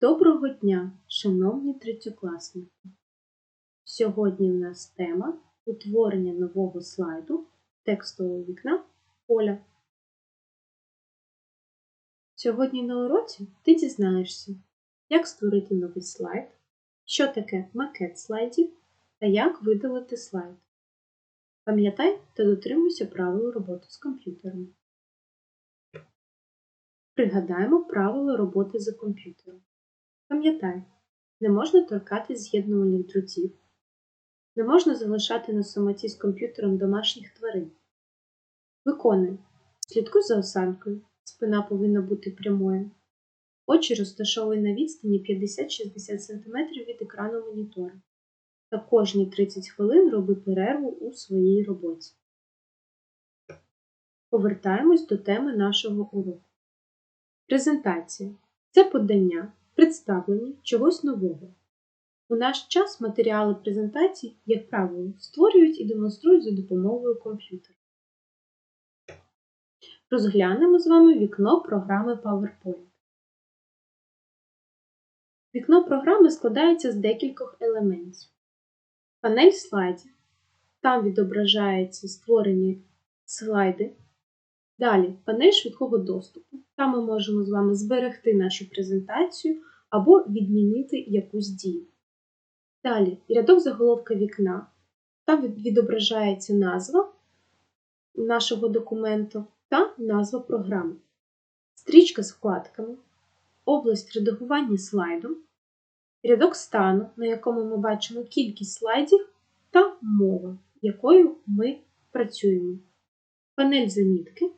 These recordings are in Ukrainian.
Доброго дня, шановні третьокласники! Сьогодні в нас тема утворення нового слайду текстового вікна поля. Сьогодні на уроці ти дізнаєшся, як створити новий слайд, що таке макет слайдів та як видалити слайд. Пам'ятай та дотримуйся правил роботи з комп'ютером. Пригадаємо правила роботи за комп'ютером. Пам'ятай, не можна торкати з'єднувальних дротів, не можна залишати на самоті з комп'ютером домашніх тварин. Виконуй. Слідкуй за осанкою, спина повинна бути прямою. Очі розташовані на відстані 50-60 см від екрану монітора. Та кожні 30 хвилин роби перерву у своїй роботі. Повертаємось до теми нашого уроку. Презентація це подання, представлення чогось нового. У наш час матеріали презентацій, як правило, створюють і демонструють за допомогою комп'ютера. Розглянемо з вами вікно програми PowerPoint. Вікно програми складається з декількох елементів. Панель слайдів. Там відображаються створені слайди. Далі панель швидкого доступу. Там ми можемо з вами зберегти нашу презентацію або відмінити якусь дію. Далі рядок заголовка вікна. Там відображається назва нашого документу та назва програми. Стрічка з вкладками, область редагування слайду, рядок стану, на якому ми бачимо кількість слайдів та мова, якою ми працюємо, панель замітки,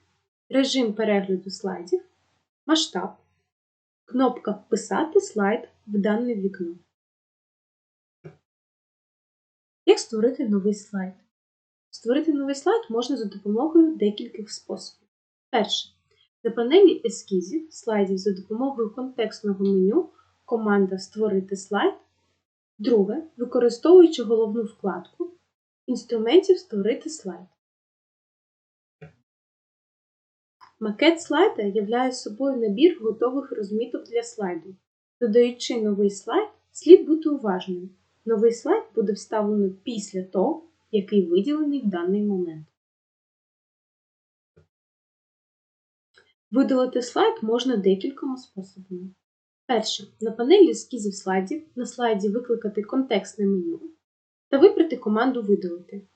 режим перегляду слайдів, масштаб, кнопка Вписати слайд в дане вікно. Як створити новий слайд? Створити новий слайд можна за допомогою декількох способів. Перше. На панелі ескізів слайдів за допомогою контекстного меню команда Створити слайд. Друге. Використовуючи головну вкладку інструментів Створити слайд. Макет слайда являє собою набір готових розміток для слайду. Додаючи новий слайд, слід бути уважним. Новий слайд буде вставлено після того, який виділений в даний момент. Видалити слайд можна декількома способами. Перше. На панелі ескізів слайдів на слайді викликати контекстне меню та вибрати команду Видалити.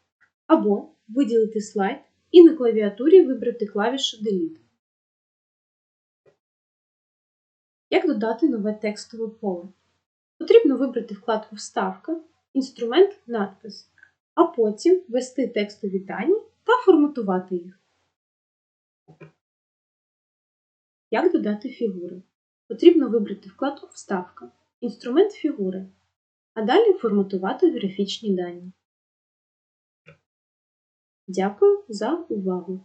Або виділити слайд і на клавіатурі вибрати клавішу Delete. Як додати нове текстове поле? Потрібно вибрати вкладку Вставка, інструмент Надпис, а потім ввести текстові дані та форматувати їх. Як додати фігури? Потрібно вибрати вкладку Вставка, інструмент фігури, а далі форматувати графічні дані. Дякую за увагу!